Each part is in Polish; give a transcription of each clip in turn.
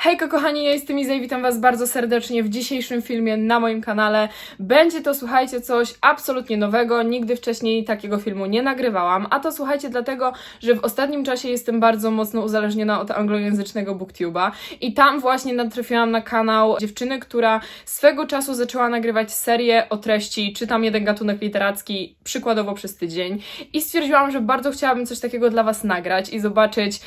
Hejko kochani, ja jestem Iza i witam Was bardzo serdecznie w dzisiejszym filmie na moim kanale. Będzie to, słuchajcie, coś absolutnie nowego, nigdy wcześniej takiego filmu nie nagrywałam, a to słuchajcie dlatego, że w ostatnim czasie jestem bardzo mocno uzależniona od anglojęzycznego booktube'a i tam właśnie natrafiłam na kanał dziewczyny, która swego czasu zaczęła nagrywać serię o treści Czytam jeden gatunek literacki, przykładowo przez tydzień. I stwierdziłam, że bardzo chciałabym coś takiego dla Was nagrać i zobaczyć,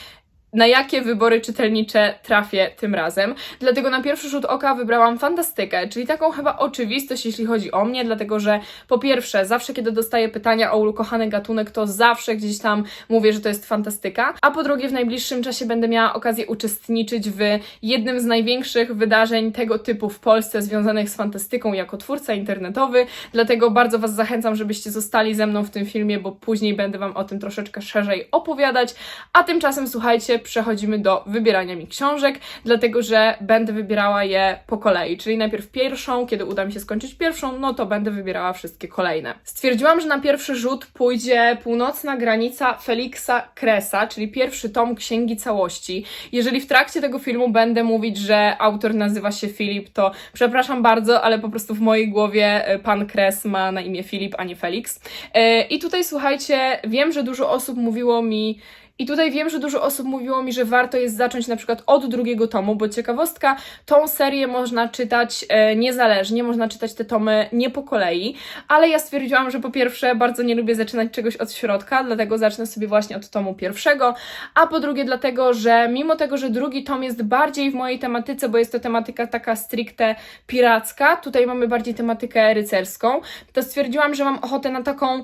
na jakie wybory czytelnicze trafię tym razem. Dlatego na pierwszy rzut oka wybrałam fantastykę, czyli taką chyba oczywistość, jeśli chodzi o mnie, dlatego że po pierwsze, zawsze kiedy dostaję pytania o ukochany gatunek, to zawsze gdzieś tam mówię, że to jest fantastyka, a po drugie, w najbliższym czasie będę miała okazję uczestniczyć w jednym z największych wydarzeń tego typu w Polsce związanych z fantastyką jako twórca internetowy, dlatego bardzo Was zachęcam, żebyście zostali ze mną w tym filmie, bo później będę Wam o tym troszeczkę szerzej opowiadać, a tymczasem słuchajcie, przechodzimy do wybierania mi książek, dlatego że będę wybierała je po kolei, czyli najpierw pierwszą, kiedy uda mi się skończyć pierwszą, no to będę wybierała wszystkie kolejne. Stwierdziłam, że na pierwszy rzut pójdzie Północna granica Feliksa Kresa, czyli pierwszy tom Księgi Całości. Jeżeli w trakcie tego filmu będę mówić, że autor nazywa się Filip, to przepraszam bardzo, ale po prostu w mojej głowie e, pan Kres ma na imię Filip, a nie Felix. E, I tutaj słuchajcie, wiem, że dużo osób mówiło mi, i tutaj wiem, że dużo osób mówiło mi, że warto jest zacząć na przykład od drugiego tomu, bo ciekawostka, tą serię można czytać e, niezależnie, można czytać te tomy nie po kolei, ale ja stwierdziłam, że po pierwsze bardzo nie lubię zaczynać czegoś od środka, dlatego zacznę sobie właśnie od tomu pierwszego, a po drugie dlatego, że mimo tego, że drugi tom jest bardziej w mojej tematyce, bo jest to tematyka taka stricte piracka, tutaj mamy bardziej tematykę rycerską, to stwierdziłam, że mam ochotę na taką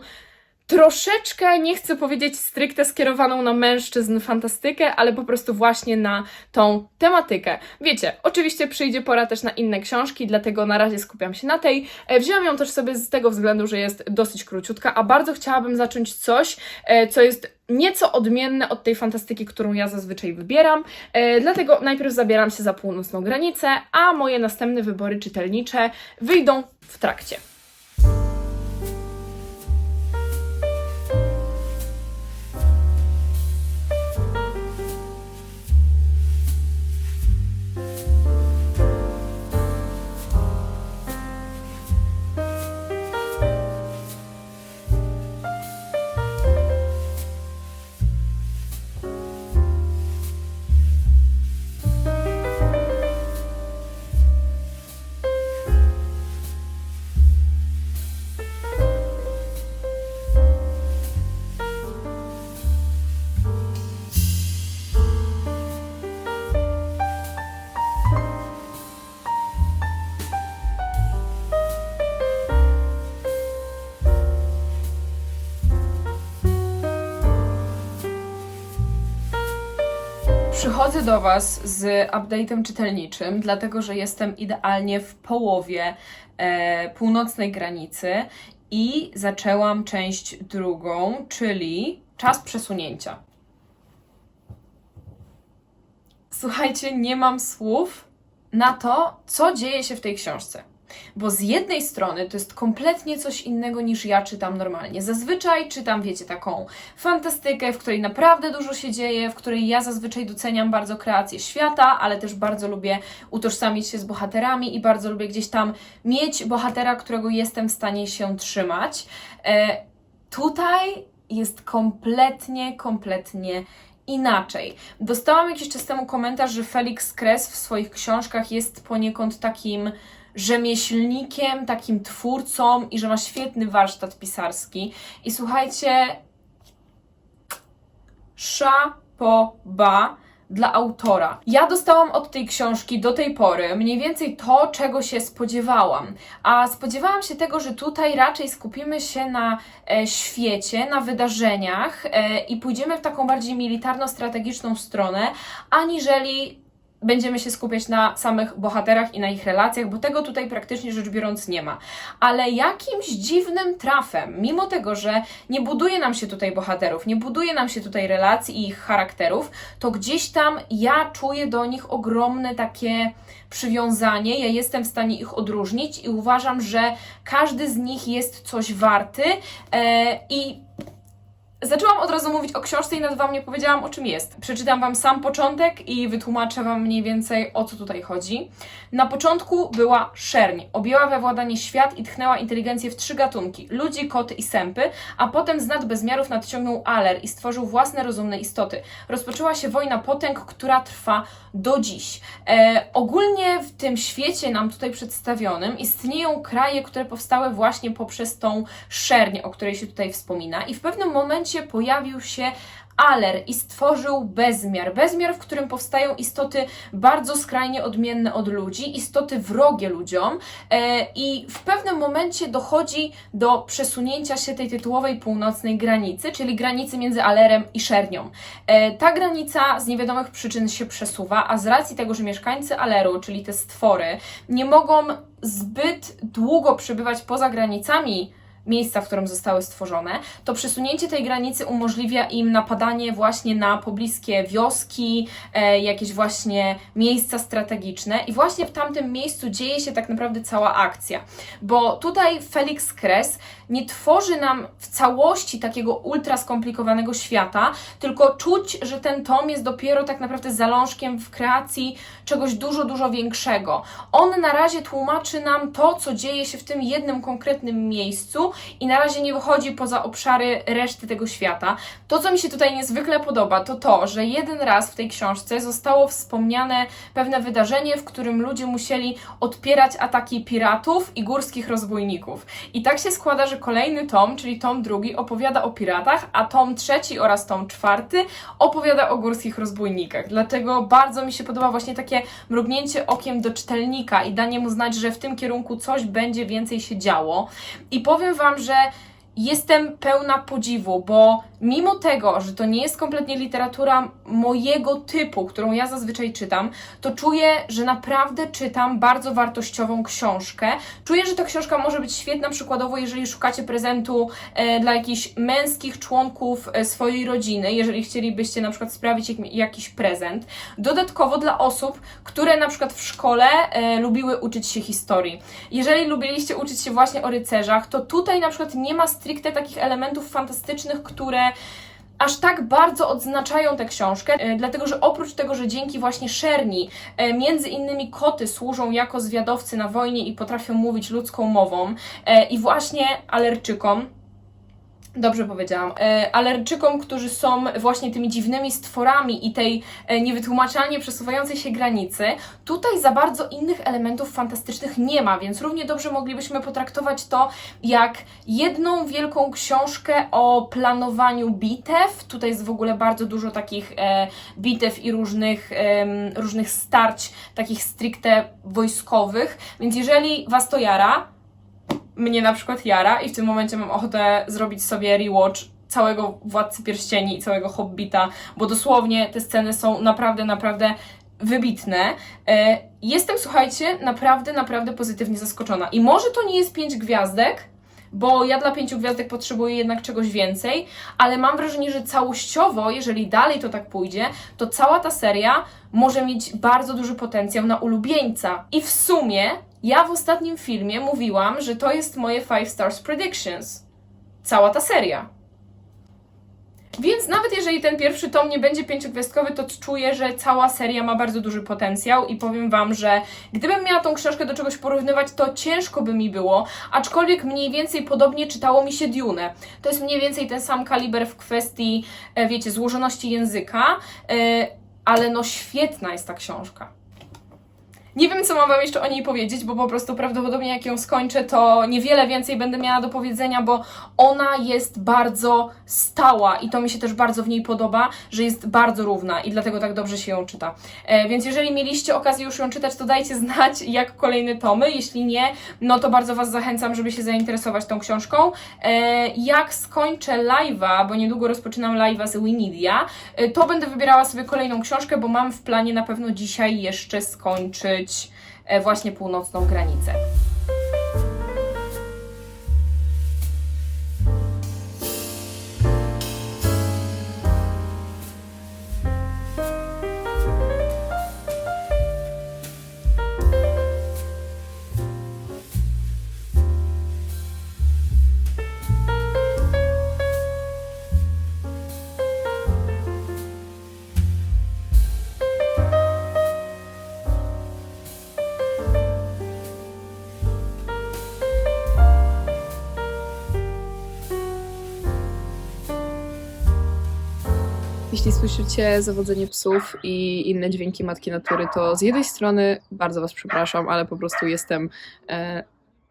troszeczkę, nie chcę powiedzieć stricte skierowaną na mężczyzn fantastykę, ale po prostu właśnie na tą tematykę. Wiecie, oczywiście przyjdzie pora też na inne książki, dlatego na razie skupiam się na tej. E, Wzięłam ją też sobie z tego względu, że jest dosyć króciutka, a bardzo chciałabym zacząć coś, e, co jest nieco odmienne od tej fantastyki, którą ja zazwyczaj wybieram. E, dlatego najpierw zabieram się za północną granicę, a moje następne wybory czytelnicze wyjdą w trakcie. Przychodzę do Was z update'em czytelniczym, dlatego że jestem idealnie w połowie e, północnej granicy i zaczęłam część drugą, czyli czas przesunięcia. Słuchajcie, nie mam słów na to, co dzieje się w tej książce. Bo z jednej strony to jest kompletnie coś innego niż ja czytam normalnie. Zazwyczaj czytam, wiecie, taką fantastykę, w której naprawdę dużo się dzieje, w której ja zazwyczaj doceniam bardzo kreację świata, ale też bardzo lubię utożsamić się z bohaterami i bardzo lubię gdzieś tam mieć bohatera, którego jestem w stanie się trzymać. E, tutaj jest kompletnie, kompletnie inaczej. Dostałam jakiś czas temu komentarz, że Felix Kres w swoich książkach jest poniekąd takim rzemieślnikiem, takim twórcą i że ma świetny warsztat pisarski. I słuchajcie, szapoba dla autora. Ja dostałam od tej książki do tej pory mniej więcej to, czego się spodziewałam. A spodziewałam się tego, że tutaj raczej skupimy się na e, świecie, na wydarzeniach e, i pójdziemy w taką bardziej militarno-strategiczną stronę, aniżeli będziemy się skupiać na samych bohaterach i na ich relacjach, bo tego tutaj praktycznie rzecz biorąc nie ma. Ale jakimś dziwnym trafem, mimo tego, że nie buduje nam się tutaj bohaterów, nie buduje nam się tutaj relacji i ich charakterów, to gdzieś tam ja czuję do nich ogromne takie przywiązanie, ja jestem w stanie ich odróżnić i uważam, że każdy z nich jest coś warty e, i Zaczęłam od razu mówić o książce i nawet Wam nie powiedziałam, o czym jest. Przeczytam Wam sam początek i wytłumaczę Wam mniej więcej, o co tutaj chodzi. Na początku była szerń. Objęła we władanie świat i tchnęła inteligencję w trzy gatunki. Ludzi, koty i sępy, a potem z bezmiarów nadciągnął Aler i stworzył własne rozumne istoty. Rozpoczęła się wojna potęg, która trwa do dziś. E, ogólnie w tym świecie nam tutaj przedstawionym istnieją kraje, które powstały właśnie poprzez tą szerń, o której się tutaj wspomina i w pewnym momencie pojawił się Aler i stworzył bezmiar. Bezmiar, w którym powstają istoty bardzo skrajnie odmienne od ludzi, istoty wrogie ludziom, e, i w pewnym momencie dochodzi do przesunięcia się tej tytułowej północnej granicy, czyli granicy między Alerem i Szernią. E, ta granica z niewiadomych przyczyn się przesuwa, a z racji tego, że mieszkańcy Aleru, czyli te stwory, nie mogą zbyt długo przebywać poza granicami miejsca, w którym zostały stworzone, to przesunięcie tej granicy umożliwia im napadanie właśnie na pobliskie wioski, e, jakieś właśnie miejsca strategiczne. I właśnie w tamtym miejscu dzieje się tak naprawdę cała akcja, bo tutaj Felix Kres nie tworzy nam w całości takiego ultra skomplikowanego świata, tylko czuć, że ten tom jest dopiero tak naprawdę zalążkiem w kreacji czegoś dużo, dużo większego. On na razie tłumaczy nam to, co dzieje się w tym jednym konkretnym miejscu i na razie nie wychodzi poza obszary reszty tego świata. To, co mi się tutaj niezwykle podoba, to to, że jeden raz w tej książce zostało wspomniane pewne wydarzenie, w którym ludzie musieli odpierać ataki piratów i górskich rozbójników. I tak się składa, że kolejny tom, czyli tom drugi, opowiada o piratach, a tom trzeci oraz tom czwarty opowiada o górskich rozbójnikach. Dlatego bardzo mi się podoba właśnie takie mrugnięcie okiem do czytelnika i danie mu znać, że w tym kierunku coś będzie więcej się działo. I powiem Wam, że jestem pełna podziwu, bo mimo tego, że to nie jest kompletnie literatura mojego typu, którą ja zazwyczaj czytam, to czuję, że naprawdę czytam bardzo wartościową książkę. Czuję, że ta książka może być świetna przykładowo, jeżeli szukacie prezentu e, dla jakichś męskich członków e, swojej rodziny, jeżeli chcielibyście na przykład sprawić jak, jakiś prezent. Dodatkowo dla osób, które na przykład w szkole e, lubiły uczyć się historii. Jeżeli lubiliście uczyć się właśnie o rycerzach, to tutaj na przykład nie ma stricte takich elementów fantastycznych, które aż tak bardzo odznaczają tę książkę, e, dlatego że oprócz tego, że dzięki właśnie Szerni, e, między innymi koty służą jako zwiadowcy na wojnie i potrafią mówić ludzką mową, e, i właśnie alerczykom, Dobrze powiedziałam. E, alerczykom, którzy są właśnie tymi dziwnymi stworami i tej e, niewytłumaczalnie przesuwającej się granicy, tutaj za bardzo innych elementów fantastycznych nie ma, więc równie dobrze moglibyśmy potraktować to jak jedną wielką książkę o planowaniu bitew. Tutaj jest w ogóle bardzo dużo takich e, bitew i różnych, różnych starć, takich stricte wojskowych, więc jeżeli Was to jara, mnie na przykład jara i w tym momencie mam ochotę zrobić sobie rewatch całego Władcy Pierścieni i całego Hobbita, bo dosłownie te sceny są naprawdę, naprawdę wybitne. E, jestem, słuchajcie, naprawdę, naprawdę pozytywnie zaskoczona. I może to nie jest pięć gwiazdek, bo ja dla pięciu gwiazdek potrzebuję jednak czegoś więcej, ale mam wrażenie, że całościowo, jeżeli dalej to tak pójdzie, to cała ta seria może mieć bardzo duży potencjał na ulubieńca. I w sumie ja w ostatnim filmie mówiłam, że to jest moje 5 Stars Predictions. Cała ta seria. Więc nawet jeżeli ten pierwszy tom nie będzie pięciogwiazdkowy, to czuję, że cała seria ma bardzo duży potencjał i powiem Wam, że gdybym miała tą książkę do czegoś porównywać, to ciężko by mi było, aczkolwiek mniej więcej podobnie czytało mi się Dune. To jest mniej więcej ten sam kaliber w kwestii, e, wiecie, złożoności języka, e, ale no świetna jest ta książka. Nie wiem, co mam Wam jeszcze o niej powiedzieć, bo po prostu prawdopodobnie jak ją skończę, to niewiele więcej będę miała do powiedzenia, bo ona jest bardzo stała i to mi się też bardzo w niej podoba, że jest bardzo równa i dlatego tak dobrze się ją czyta. E, więc jeżeli mieliście okazję już ją czytać, to dajcie znać, jak kolejne tomy. Jeśli nie, no to bardzo Was zachęcam, żeby się zainteresować tą książką. E, jak skończę live'a, bo niedługo rozpoczynam live'a z Winidia, e, to będę wybierała sobie kolejną książkę, bo mam w planie na pewno dzisiaj jeszcze skończyć E, właśnie północną granicę. Jeśli słyszycie zawodzenie psów i inne dźwięki matki natury, to z jednej strony bardzo Was przepraszam, ale po prostu jestem e,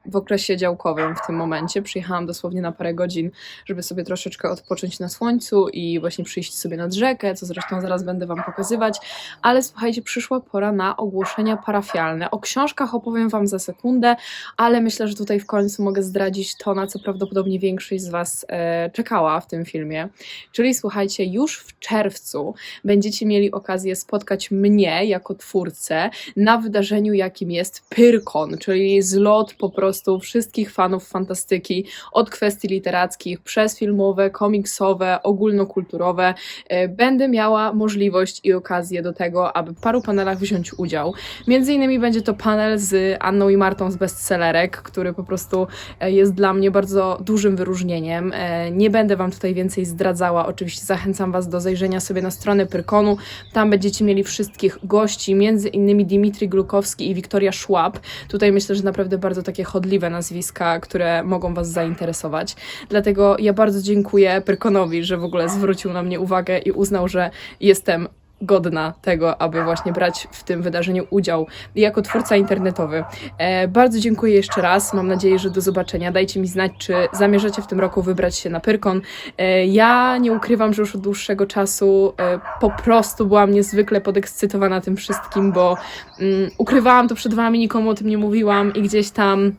w okresie działkowym w tym momencie. Przyjechałam dosłownie na parę godzin, żeby sobie troszeczkę odpocząć na słońcu i właśnie przyjść sobie nad rzekę, co zresztą zaraz będę Wam pokazywać. Ale słuchajcie, przyszła pora na ogłoszenia parafialne. O książkach opowiem Wam za sekundę, ale myślę, że tutaj w końcu mogę zdradzić to, na co prawdopodobnie większość z Was e, czekała w tym filmie. Czyli słuchajcie, już w czerwcu będziecie mieli okazję spotkać mnie jako twórcę na wydarzeniu, jakim jest Pyrkon, czyli zlot po prostu wszystkich fanów fantastyki, od kwestii literackich, przez filmowe, komiksowe, ogólnokulturowe. E, Będę miała możliwość i okazję do tego, aby w paru panelach wziąć udział. Między innymi będzie to panel z Anną i Martą z bestsellerek, który po prostu e, jest dla mnie bardzo dużym wyróżnieniem. E, Nie będę Wam tutaj więcej zdradzała. Oczywiście zachęcam Was do zajrzenia sobie na stronę Pyrkonu. Tam będziecie mieli wszystkich gości, między innymi Dimitri Glukowski i Wiktoria Szłap. Tutaj myślę, że naprawdę bardzo takie chodliwe nazwiska, które mogą Was zainteresować. Dlatego ja bardzo dziękuję Pyrkonowi, że w ogóle zwrócił na mnie uwagę i uznał, że jestem godna tego, aby właśnie brać w tym wydarzeniu udział jako twórca internetowy. E, bardzo dziękuję jeszcze raz. Mam nadzieję, że do zobaczenia. Dajcie mi znać, czy zamierzacie w tym roku wybrać się na Pyrkon. E, ja nie ukrywam, że już od dłuższego czasu e, po prostu byłam niezwykle podekscytowana tym wszystkim, bo mm, ukrywałam to przed Wami, nikomu o tym nie mówiłam i gdzieś tam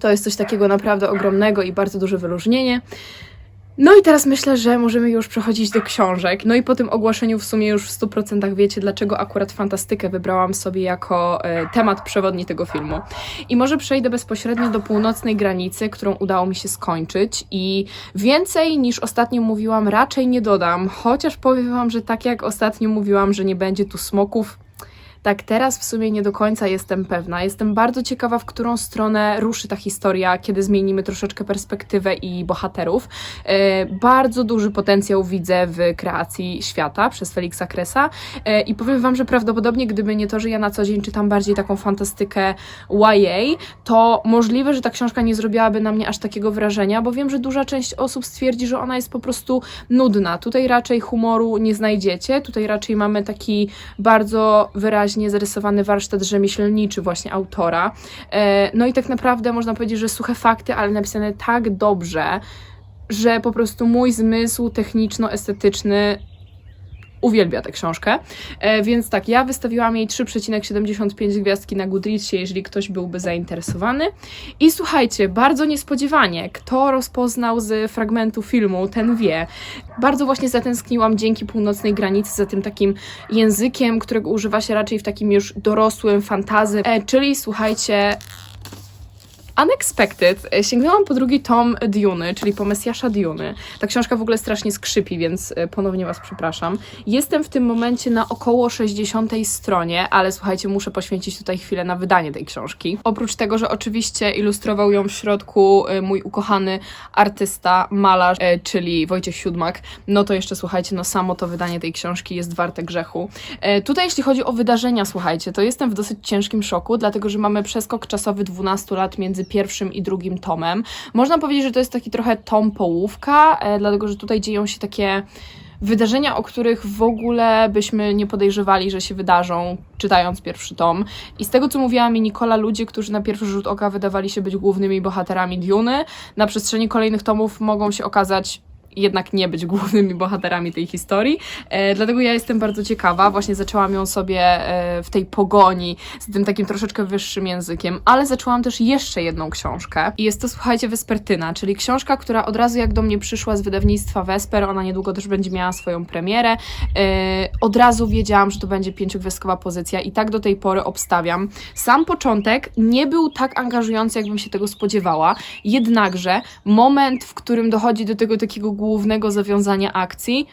to jest coś takiego naprawdę ogromnego i bardzo duże wyróżnienie. No i teraz myślę, że możemy już przechodzić do książek. No i po tym ogłoszeniu w sumie już w 100% wiecie, dlaczego akurat fantastykę wybrałam sobie jako e, temat przewodni tego filmu. I może przejdę bezpośrednio do północnej granicy, którą udało mi się skończyć i więcej niż ostatnio mówiłam raczej nie dodam, chociaż powiem wam, że tak jak ostatnio mówiłam, że nie będzie tu smoków, tak teraz w sumie nie do końca jestem pewna. Jestem bardzo ciekawa, w którą stronę ruszy ta historia, kiedy zmienimy troszeczkę perspektywę i bohaterów. E, bardzo duży potencjał widzę w kreacji świata przez Feliksa Kresa e, i powiem Wam, że prawdopodobnie gdyby nie to, że ja na co dzień czytam bardziej taką fantastykę YA, to możliwe, że ta książka nie zrobiłaby na mnie aż takiego wrażenia, bo wiem, że duża część osób stwierdzi, że ona jest po prostu nudna. Tutaj raczej humoru nie znajdziecie, tutaj raczej mamy taki bardzo wyraźnie zarysowany warsztat rzemieślniczy właśnie autora. E, No i tak naprawdę można powiedzieć, że suche fakty, ale napisane tak dobrze, że po prostu mój zmysł techniczno-estetyczny uwielbia tę książkę. E, więc tak, ja wystawiłam jej 3,75 gwiazdki na Goodreadsie, jeżeli ktoś byłby zainteresowany. I słuchajcie, bardzo niespodziewanie, kto rozpoznał z fragmentu filmu, ten wie. Bardzo właśnie zatęskniłam dzięki północnej granicy za tym takim językiem, którego używa się raczej w takim już dorosłym fantazy. E, czyli słuchajcie, Unexpected. E, Sięgnęłam po drugi tom Duny, czyli po Mesjasza Duny. Ta książka w ogóle strasznie skrzypi, więc e, ponownie Was przepraszam. Jestem w tym momencie na około 60 stronie, ale słuchajcie, muszę poświęcić tutaj chwilę na wydanie tej książki. Oprócz tego, że oczywiście ilustrował ją w środku e, mój ukochany artysta, malarz, czyli Wojciech Siódmak, no to jeszcze słuchajcie, no samo to wydanie tej książki jest warte grzechu. Tutaj jeśli chodzi o wydarzenia, słuchajcie, to jestem w dosyć ciężkim szoku, dlatego że mamy przeskok czasowy 12 lat między pierwszym i drugim tomem. Można powiedzieć, że to jest taki trochę tom połówka, e, dlatego że tutaj dzieją się takie wydarzenia, o których w ogóle byśmy nie podejrzewali, że się wydarzą, czytając pierwszy tom. I z tego, co mówiła mi Nikola, ludzie, którzy na pierwszy rzut oka wydawali się być głównymi bohaterami Duny, na przestrzeni kolejnych tomów mogą się okazać jednak nie być głównymi bohaterami tej historii. E, dlatego ja jestem bardzo ciekawa. Właśnie zaczęłam ją sobie e, w tej pogoni z tym takim troszeczkę wyższym językiem, ale zaczęłam też jeszcze jedną książkę. I jest to, słuchajcie, Wespertyna, czyli książka, która od razu jak do mnie przyszła z wydawnictwa Vesper, ona niedługo też będzie miała swoją premierę. E, od razu wiedziałam, że to będzie pięciogwiazdkowa pozycja i tak do tej pory obstawiam. Sam początek nie był tak angażujący, jakbym się tego spodziewała, jednakże moment, w którym dochodzi do tego takiego głównego zawiązania akcji,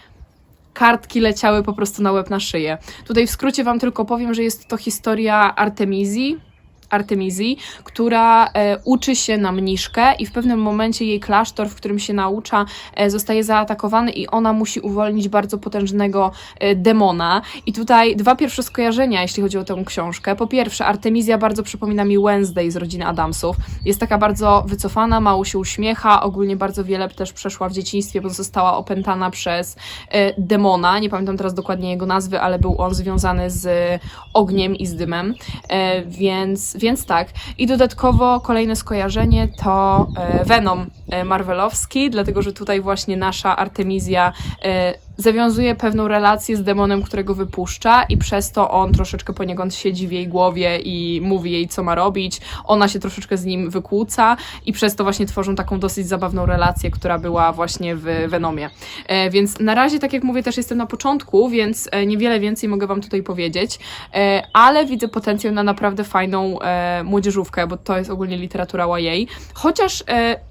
kartki leciały po prostu na łeb na szyję. Tutaj w skrócie Wam tylko powiem, że jest to historia Artemizji, Artemizji, która e, uczy się na mniszkę i w pewnym momencie jej klasztor, w którym się naucza, e, zostaje zaatakowany i ona musi uwolnić bardzo potężnego e, demona. I tutaj dwa pierwsze skojarzenia, jeśli chodzi o tę książkę. Po pierwsze, Artemizja bardzo przypomina mi Wednesday z rodziny Adamsów. Jest taka bardzo wycofana, mało się uśmiecha, ogólnie bardzo wiele też przeszła w dzieciństwie, bo została opętana przez demona. Nie pamiętam teraz dokładnie jego nazwy, ale był on związany z ogniem i z dymem. Więc, więc tak. I dodatkowo kolejne skojarzenie to e, Venom e, Marvelowski, dlatego że tutaj właśnie nasza Artemizja e, zawiązuje pewną relację z demonem, którego wypuszcza i przez to on troszeczkę poniekąd siedzi w jej głowie i mówi jej, co ma robić. Ona się troszeczkę z nim wykłóca i przez to właśnie tworzą taką dosyć zabawną relację, która była właśnie w Venomie. E, więc na razie, tak jak mówię, też jestem na początku, więc e, niewiele więcej mogę Wam tutaj powiedzieć, e, ale widzę potencjał na naprawdę fajną młodzieżówkę, bo to jest ogólnie literatura YA. Chociaż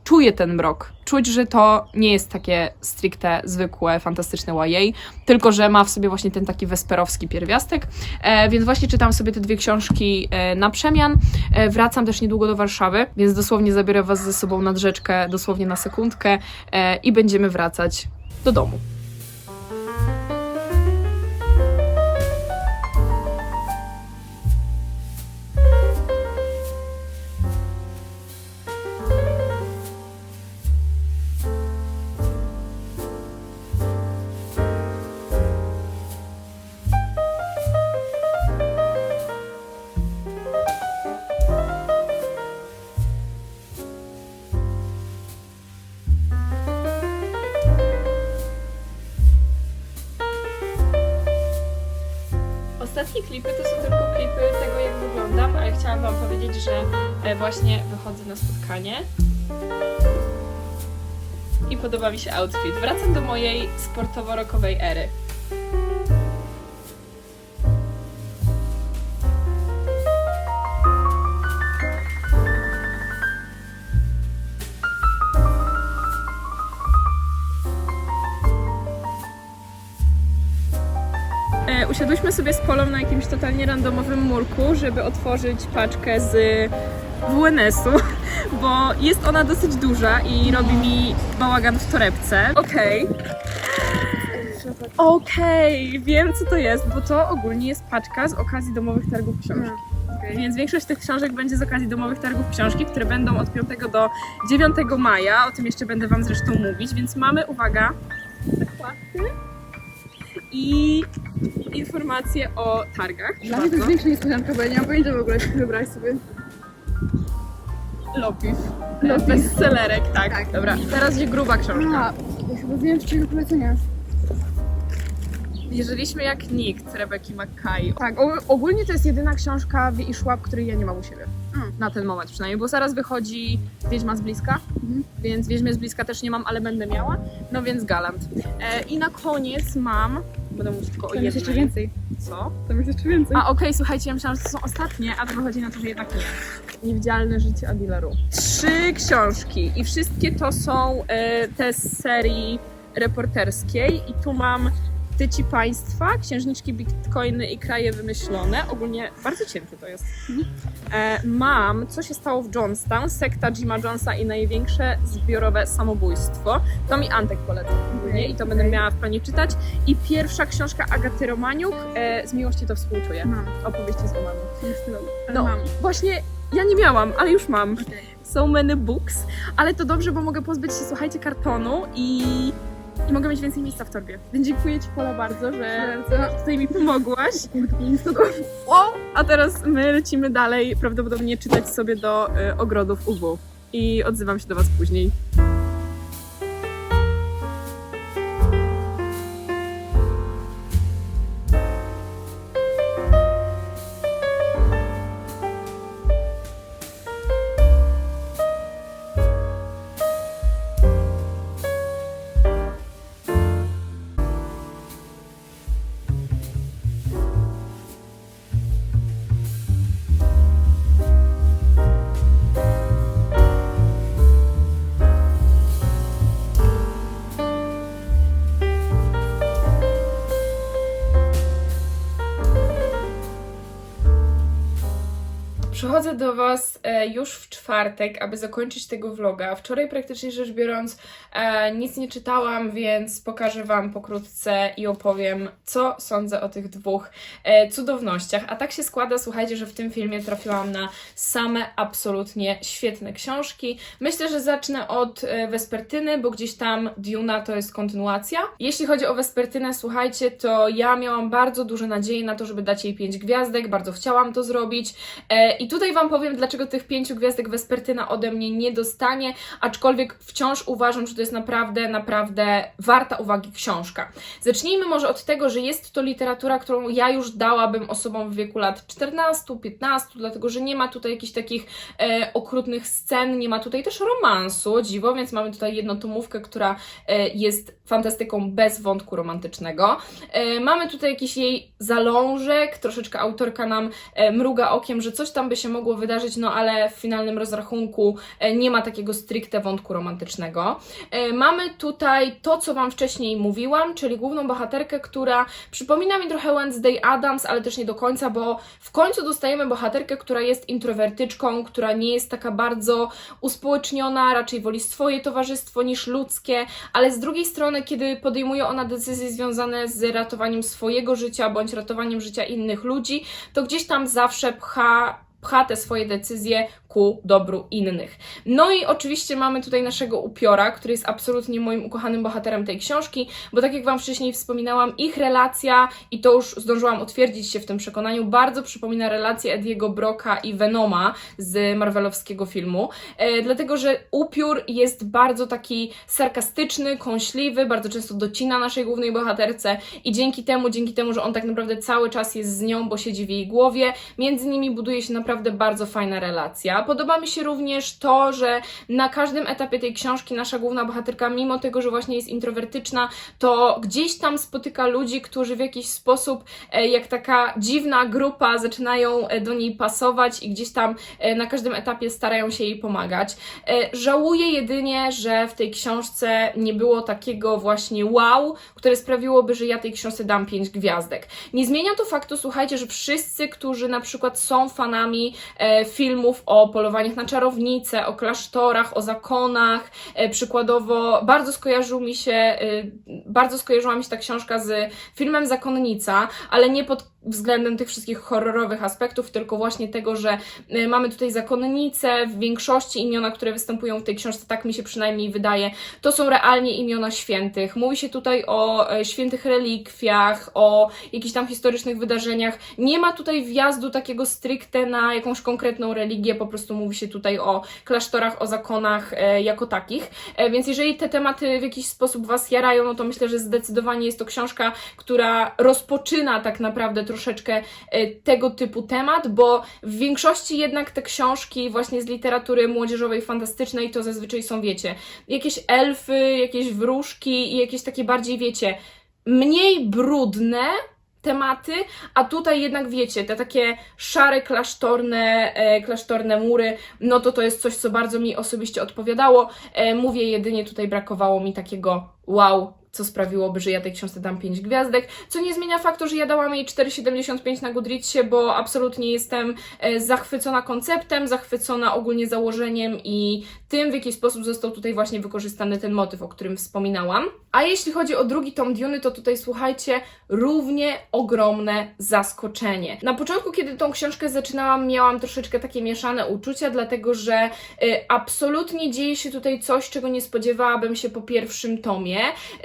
czuję ten mrok. Czuć, że to nie jest takie stricte zwykłe, fantastyczne YA, tylko że ma w sobie właśnie ten taki wesperowski pierwiastek. E, więc właśnie czytam sobie te dwie książki e, na przemian. E, wracam też niedługo do Warszawy, więc dosłownie zabiorę Was ze sobą nad rzeczkę, dosłownie na sekundkę e, i będziemy wracać do domu. Podoba mi się outfit. Wracam do mojej sportowo-rokowej ery. E, usiadłyśmy sobie z Polą na jakimś totalnie randomowym murku, żeby otworzyć paczkę z WNS-u, bo jest ona dosyć duża i robi mi bałagan w torebce. Okej. Okej, wiem co to jest, bo to ogólnie jest paczka z okazji domowych targów książki. Więc większość tych książek będzie z okazji domowych targów książki, które będą od 5 do 9 maja. O tym jeszcze będę Wam zresztą mówić. Więc mamy, uwaga, zakładki i informacje o targach. Dla mnie to jest większa niespodzianka, bo ja nie mam pojęcia w ogóle, czy wybrać sobie. Lopif. Lopif. Bestsellerek, tak. Tak. Dobra, teraz się gruba książka. A, ja chyba wiem, z czego polecenia. Wierzyliśmy jak nikt Rebeki McKay. Tak, o, ogólnie to jest jedyna książka w i Szłap, której ja nie mam u siebie. Na ten moment przynajmniej, bo zaraz wychodzi Wiedźma z bliska, Mhm. więc Wiedźmy z bliska też nie mam, ale będę miała. No więc Galant. E, I na koniec mam... Będę mówić tylko o Tam jest jeszcze jednej. więcej. Co? Tam jest jeszcze więcej. A okej, słuchajcie, ja myślałam, że to są ostatnie, a to wychodzi na to, że jednak nie. Niewidzialne życie Adilaru. Trzy książki i wszystkie to są e, te z serii reporterskiej i tu mam Tyci Państwa, Księżniczki Bitcoiny i Kraje Wymyślone. Ogólnie bardzo cienkie to jest. E, mam Co się stało w Johnstown, sekta Jima Jonesa i największe zbiorowe samobójstwo. To mi Antek poleca ogólnie i to będę miała w planie czytać. I pierwsza książka Agaty Romaniuk, e, Z miłości to współczuję. Mam. Opowieści z. Ale No, mam. właśnie ja nie miałam, ale już mam. So many books, ale to dobrze, bo mogę pozbyć się, słuchajcie, kartonu i, i mogę mieć więcej miejsca w torbie. Więc dziękuję Ci, Pola, bardzo, że Bardzo. tutaj mi pomogłaś. O, a teraz my lecimy dalej, prawdopodobnie czytać sobie do y, ogrodów UW. I odzywam się do Was później. Przychodzę do Was e, już w czwartek, aby zakończyć tego vloga. Wczoraj praktycznie rzecz biorąc e, nic nie czytałam, więc pokażę Wam pokrótce i opowiem, co sądzę o tych dwóch e, cudownościach. A tak się składa, słuchajcie, że w tym filmie trafiłam na same absolutnie świetne książki. Myślę, że zacznę od e, Vespertyny, bo gdzieś tam Duna to jest kontynuacja. Jeśli chodzi o Vespertynę, słuchajcie, to ja miałam bardzo duże nadzieje na to, żeby dać jej 5 gwiazdek, bardzo chciałam to zrobić. E, I tutaj Wam powiem, dlaczego tych 5 gwiazdek Vespertyna ode mnie nie dostanie, aczkolwiek wciąż uważam, że to jest naprawdę, naprawdę warta uwagi książka. Zacznijmy może od tego, że jest to literatura, którą ja już dałabym osobom w wieku lat 14, 15, dlatego że nie ma tutaj jakichś takich e, okrutnych scen, nie ma tutaj też romansu, dziwo, więc mamy tutaj jednotomówkę, która e, jest fantastyką bez wątku romantycznego. E, mamy tutaj jakiś jej zalążek, troszeczkę autorka nam e, mruga okiem, że coś tam by się mogło wydarzyć, no ale w finalnym rozrachunku e, nie ma takiego stricte wątku romantycznego. Mamy tutaj to, co Wam wcześniej mówiłam, czyli główną bohaterkę, która przypomina mi trochę Wednesday Adams, ale też nie do końca, bo w końcu dostajemy bohaterkę, która jest introwertyczką, która nie jest taka bardzo uspołeczniona, raczej woli swoje towarzystwo niż ludzkie, ale z drugiej strony, kiedy podejmuje ona decyzje związane z ratowaniem swojego życia bądź ratowaniem życia innych ludzi, to gdzieś tam zawsze pcha pcha te swoje decyzje ku dobru innych. No i oczywiście mamy tutaj naszego upiora, który jest absolutnie moim ukochanym bohaterem tej książki, bo tak jak Wam wcześniej wspominałam, ich relacja, i to już zdążyłam utwierdzić się w tym przekonaniu, bardzo przypomina relację Ediego Broka i Venoma z marvelowskiego filmu, e, dlatego że upiór jest bardzo taki sarkastyczny, kąśliwy, bardzo często docina naszej głównej bohaterce i dzięki temu, dzięki temu, że on tak naprawdę cały czas jest z nią, bo siedzi w jej głowie, między nimi buduje się naprawdę bardzo fajna relacja. Podoba mi się również to, że na każdym etapie tej książki nasza główna bohaterka, mimo tego, że właśnie jest introwertyczna, to gdzieś tam spotyka ludzi, którzy w jakiś sposób, e, jak taka dziwna grupa, zaczynają e, do niej pasować i gdzieś tam e, na każdym etapie starają się jej pomagać. Żałuję jedynie, że w tej książce nie było takiego właśnie wow, które sprawiłoby, że ja tej książce dam 5 gwiazdek. Nie zmienia to faktu, słuchajcie, że wszyscy, którzy na przykład są fanami e, filmów o polowaniach na czarownice, o klasztorach, o zakonach, e, przykładowo bardzo skojarzył mi się, e, bardzo skojarzyła mi się ta książka z filmem Zakonnica, ale nie pod względem tych wszystkich horrorowych aspektów, tylko właśnie tego, że e, mamy tutaj zakonnice, w większości imiona, które występują w tej książce, tak mi się przynajmniej wydaje, to są realnie imiona świętych. Mówi się tutaj o e, świętych relikwiach, o jakichś tam historycznych wydarzeniach. Nie ma tutaj wjazdu takiego stricte na jakąś konkretną religię, po prostu mówi się tutaj o klasztorach, o zakonach e, jako takich. Więc jeżeli te tematy w jakiś sposób Was jarają, no to myślę, że zdecydowanie jest to książka, która rozpoczyna tak naprawdę troszeczkę e, tego typu temat, bo w większości jednak te książki właśnie z literatury młodzieżowej, fantastycznej to zazwyczaj są, wiecie, jakieś elfy, jakieś wróżki i jakieś takie bardziej, wiecie, mniej brudne tematy, a tutaj jednak wiecie, te takie szare klasztorne, e, klasztorne mury, no to to jest coś, co bardzo mi osobiście odpowiadało. E, mówię jedynie tutaj brakowało mi takiego wow, co sprawiłoby, że ja tej książce dam 5 gwiazdek, co nie zmienia faktu, że ja dałam jej 4,75 na Goodreadsie, bo absolutnie jestem e, zachwycona konceptem, zachwycona ogólnie założeniem i tym, w jaki sposób został tutaj właśnie wykorzystany ten motyw, o którym wspominałam. A jeśli chodzi o drugi tom Duny, to tutaj słuchajcie, równie ogromne zaskoczenie. Na początku, kiedy tą książkę zaczynałam, miałam troszeczkę takie mieszane uczucia, dlatego że y, absolutnie dzieje się tutaj coś, czego nie spodziewałabym się po pierwszym tomie.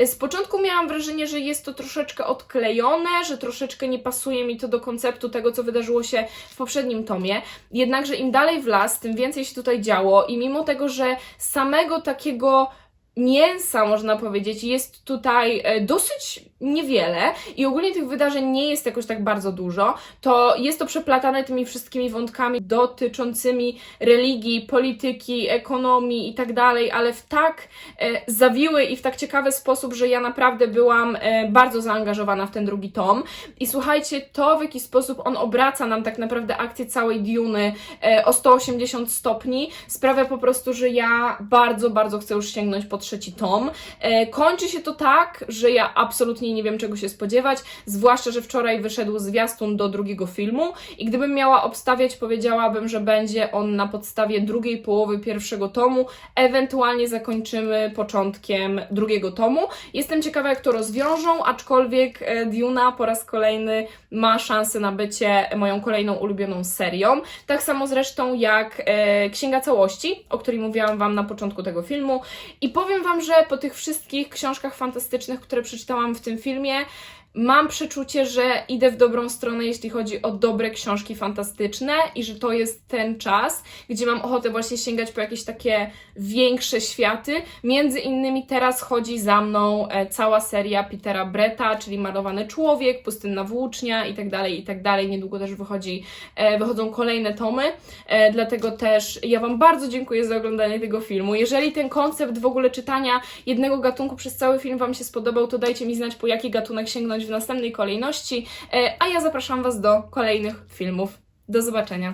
Z początku miałam wrażenie, że jest to troszeczkę odklejone, że troszeczkę nie pasuje mi to do konceptu tego, co wydarzyło się w poprzednim tomie. Jednakże im dalej w las, tym więcej się tutaj działo i mimo tego, że samego takiego mięsa, można powiedzieć, jest tutaj e, dosyć niewiele i ogólnie tych wydarzeń nie jest jakoś tak bardzo dużo, to jest to przeplatane tymi wszystkimi wątkami dotyczącymi religii, polityki, ekonomii i tak dalej, ale w tak e, zawiły i w tak ciekawy sposób, że ja naprawdę byłam e, bardzo zaangażowana w ten drugi tom. I słuchajcie, to w jaki sposób on obraca nam tak naprawdę akcję całej Duny e, o 180 stopni sprawia po prostu, że ja bardzo, bardzo chcę już sięgnąć po trzeci tom. E, kończy się to tak, że ja absolutnie nie wiem czego się spodziewać, zwłaszcza, że wczoraj wyszedł zwiastun do drugiego filmu i gdybym miała obstawiać, powiedziałabym, że będzie on na podstawie drugiej połowy pierwszego tomu, ewentualnie zakończymy początkiem drugiego tomu. Jestem ciekawa, jak to rozwiążą, aczkolwiek e, Duna po raz kolejny ma szansę na bycie moją kolejną ulubioną serią. Tak samo zresztą jak e, Księga Całości, o której mówiłam Wam na początku tego filmu. I powiem Wam, że po tych wszystkich książkach fantastycznych, które przeczytałam w tym filmie, Mam przeczucie, że idę w dobrą stronę, jeśli chodzi o dobre książki fantastyczne i że to jest ten czas, gdzie mam ochotę właśnie sięgać po jakieś takie większe światy. Między innymi teraz chodzi za mną e, cała seria Petera Bretta, czyli Malowany Człowiek, Pustynna Włócznia i tak dalej, i tak dalej. Niedługo też wychodzi, e, wychodzą kolejne tomy, e, dlatego też ja Wam bardzo dziękuję za oglądanie tego filmu. Jeżeli ten koncept w ogóle czytania jednego gatunku przez cały film Wam się spodobał, to dajcie mi znać, po jaki gatunek sięgnąć w następnej kolejności, e, a ja zapraszam Was do kolejnych filmów. Do zobaczenia.